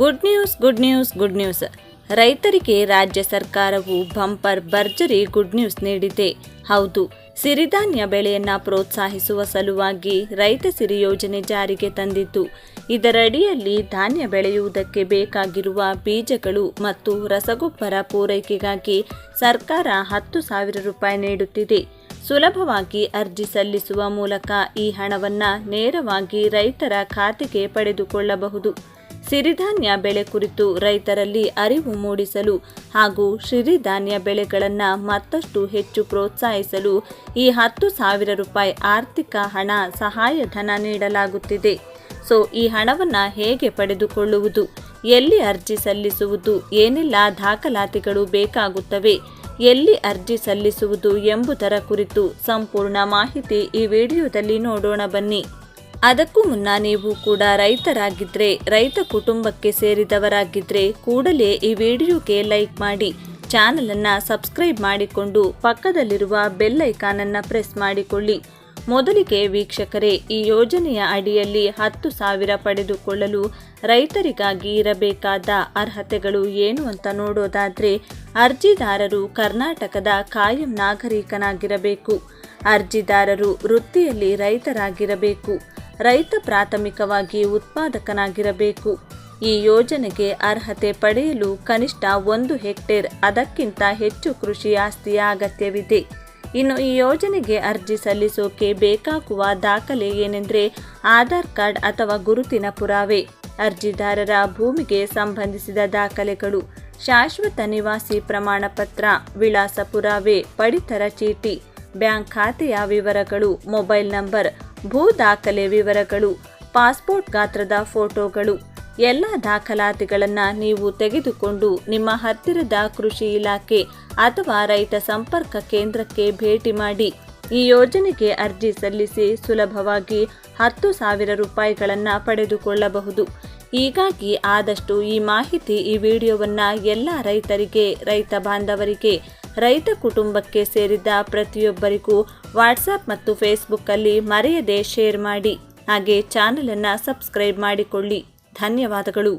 Good news good news good news. ರೈತರಿಗೆ ರಾಜ್ಯ ಸರ್ಕಾರವು ಬಂಪರ್ ಭರ್ಜರಿ ಗುಡ್ ನ್ಯೂಸ್ ನೀಡಿದೆ. ಹೌದು, ಸಿರಿಧಾನ್ಯ ಬೆಳೆಯನ್ನ ಪ್ರೋತ್ಸಾಹಿಸುವ ಸಲುವಾಗಿ ರೈತ ಸಿರಿ ಯೋಜನೆ ಜಾರಿಗೆ ತಂದಿದ್ದು. ಇದರಡಿಯಲ್ಲಿ ಧಾನ್ಯ ಬೆಳೆಯುವುದಕ್ಕೆ ಬೇಕಾಗಿರುವ ಬೀಜಗಳು ಮತ್ತು ರಸಗೊಬ್ಬರ ಪೂರೈಕೆಗಾಗಿ ಸರ್ಕಾರ ಹತ್ತು ಸಾವಿರ ರೂಪಾಯಿ ನೀಡುತ್ತಿದೆ. ಸುಲಭವಾಗಿ ಅರ್ಜಿ ಸಲ್ಲಿಸುವ ಮೂಲಕ ಈ ಹಣವನ್ನ ನೇರವಾಗಿ ರೈತರ ಖಾತೆಗೆ ಪಡೆದುಕೊಳ್ಳಬಹುದು. ಸಿರಿಧಾನ್ಯ ಬೆಳೆ ಕುರಿತು ರೈತರಲ್ಲಿ ಅರಿವು ಮೂಡಿಸಲು ಹಾಗೂ ಸಿರಿಧಾನ್ಯ ಬೆಳೆಗಳನ್ನು ಮತ್ತಷ್ಟು ಹೆಚ್ಚು ಪ್ರೋತ್ಸಾಹಿಸಲು ಈ ಹತ್ತು ಸಾವಿರ ರೂಪಾಯಿ ಆರ್ಥಿಕ ಹಣ ಸಹಾಯಧನ ನೀಡಲಾಗುತ್ತಿದೆ. ಸೊ, ಈ ಹಣವನ್ನು ಹೇಗೆ ಪಡೆದುಕೊಳ್ಳುವುದು? ಎಲ್ಲಿ ಅರ್ಜಿ ಸಲ್ಲಿಸುವುದು? ಏನೆಲ್ಲ ದಾಖಲಾತಿಗಳು ಬೇಕಾಗುತ್ತವೆ? ಎಲ್ಲಿ ಅರ್ಜಿ ಸಲ್ಲಿಸುವುದು ಎಂಬುದರ ಕುರಿತು ಸಂಪೂರ್ಣ ಮಾಹಿತಿ ಈ ವಿಡಿಯೋದಲ್ಲಿ ನೋಡೋಣ ಬನ್ನಿ. ಅದಕ್ಕೂ ಮುನ್ನ ನೀವು ಕೂಡ ರೈತರಾಗಿದ್ರೆ, ರೈತ ಕುಟುಂಬಕ್ಕೆ ಸೇರಿದವರಾಗಿದ್ರೆ ಕೂಡಲೇ ಈ ವಿಡಿಯೋಗೆ ಲೈಕ್ ಮಾಡಿ. ಚಾನಲ್ ಅನ್ನ ಸಬ್ಸ್ಕ್ರೈಬ್ ಮಾಡಿಕೊಂಡು ಪಕ್ಕದಲ್ಲಿರುವ ಬೆಲ್ ಐಕಾನ್ ಅನ್ನ ಪ್ರೆಸ್ ಮಾಡಿಕೊಳ್ಳಿ. ಮೊದಲಿಗೆ ವೀಕ್ಷಕರೇ, ಈ ಯೋಜನೆಯ ಅಡಿಯಲ್ಲಿ ಹತ್ತು ಸಾವಿರ ಪಡೆದುಕೊಳ್ಳಲು ರೈತರಿಗಾಗಿ ಇರಬೇಕಾದ ಅರ್ಹತೆಗಳು ಏನು ಅಂತ ನೋಡೋದಾದ್ರೆ, ಅರ್ಜಿದಾರರು ಕರ್ನಾಟಕದ ಕಾಯಂ ನಾಗರಿಕನಾಗಿರಬೇಕು. ಅರ್ಜಿದಾರರು ವೃತ್ತಿಯಲ್ಲಿ ರೈತರಾಗಿರಬೇಕು. ರೈತ ಪ್ರಾಥಮಿಕವಾಗಿ ಉತ್ಪಾದಕನಾಗಿರಬೇಕು. ಈ ಯೋಜನೆಗೆ ಅರ್ಹತೆ ಪಡೆಯಲು ಕನಿಷ್ಠ ಒಂದು ಹೆಕ್ಟೇರ್ ಅದಕ್ಕಿಂತ ಹೆಚ್ಚು ಕೃಷಿ ಆಸ್ತಿಯ ಅಗತ್ಯವಿದೆ. ಇನ್ನು ಈ ಯೋಜನೆಗೆ ಅರ್ಜಿ ಸಲ್ಲಿಸೋಕೆ ಬೇಕಾಗುವ ದಾಖಲೆ ಏನೆಂದರೆ ಆಧಾರ್ ಕಾರ್ಡ್ ಅಥವಾ ಗುರುತಿನ ಪುರಾವೆ, ಅರ್ಜಿದಾರರ ಭೂಮಿಗೆ ಸಂಬಂಧಿಸಿದ ದಾಖಲೆಗಳು, ಶಾಶ್ವತ ನಿವಾಸಿ ಪ್ರಮಾಣ ಪತ್ರ, ವಿಳಾಸ ಪುರಾವೆ, ಪಡಿತರ ಚೀಟಿ, ಬ್ಯಾಂಕ್ ಖಾತೆಯ ವಿವರಗಳು, ಮೊಬೈಲ್ ನಂಬರ್ ಭೂ ದಾಖಲೆ ವಿವರಗಳು, ಪಾಸ್ಪೋರ್ಟ್ ಗಾತ್ರದ ಫೋಟೋಗಳು, ಎಲ್ಲ ದಾಖಲಾತಿಗಳನ್ನು ನೀವು ತೆಗೆದುಕೊಂಡು ನಿಮ್ಮ ಹತ್ತಿರದ ಕೃಷಿ ಇಲಾಖೆ ಅಥವಾ ರೈತ ಸಂಪರ್ಕ ಕೇಂದ್ರಕ್ಕೆ ಭೇಟಿ ಮಾಡಿ, ಈ ಯೋಜನೆಗೆ ಅರ್ಜಿ ಸಲ್ಲಿಸಿ ಸುಲಭವಾಗಿ ಹತ್ತು ಸಾವಿರ ರೂಪಾಯಿಗಳನ್ನು ಪಡೆದುಕೊಳ್ಳಬಹುದು. ಹೀಗಾಗಿ ಆದಷ್ಟು ಈ ಮಾಹಿತಿ ಈ ವಿಡಿಯೋವನ್ನು ಎಲ್ಲ ರೈತರಿಗೆ, ರೈತ ಬಾಂಧವರಿಗೆ ರೈತ ಕುಟುಂಬಕ್ಕೆ ಸೇರಿದ ಪ್ರತಿಯೊಬ್ಬರಿಗೂ ವಾಟ್ಸಪ್ ಮತ್ತು ಫೇಸ್ಬುಕ್ಕಲ್ಲಿ ಮರೆಯದೆ ಶೇರ್ ಮಾಡಿ. ಹಾಗೆ ಚಾನಲನ್ನು ಸಬ್ಸ್ಕ್ರೈಬ್ ಮಾಡಿಕೊಳ್ಳಿ. ಧನ್ಯವಾದಗಳು.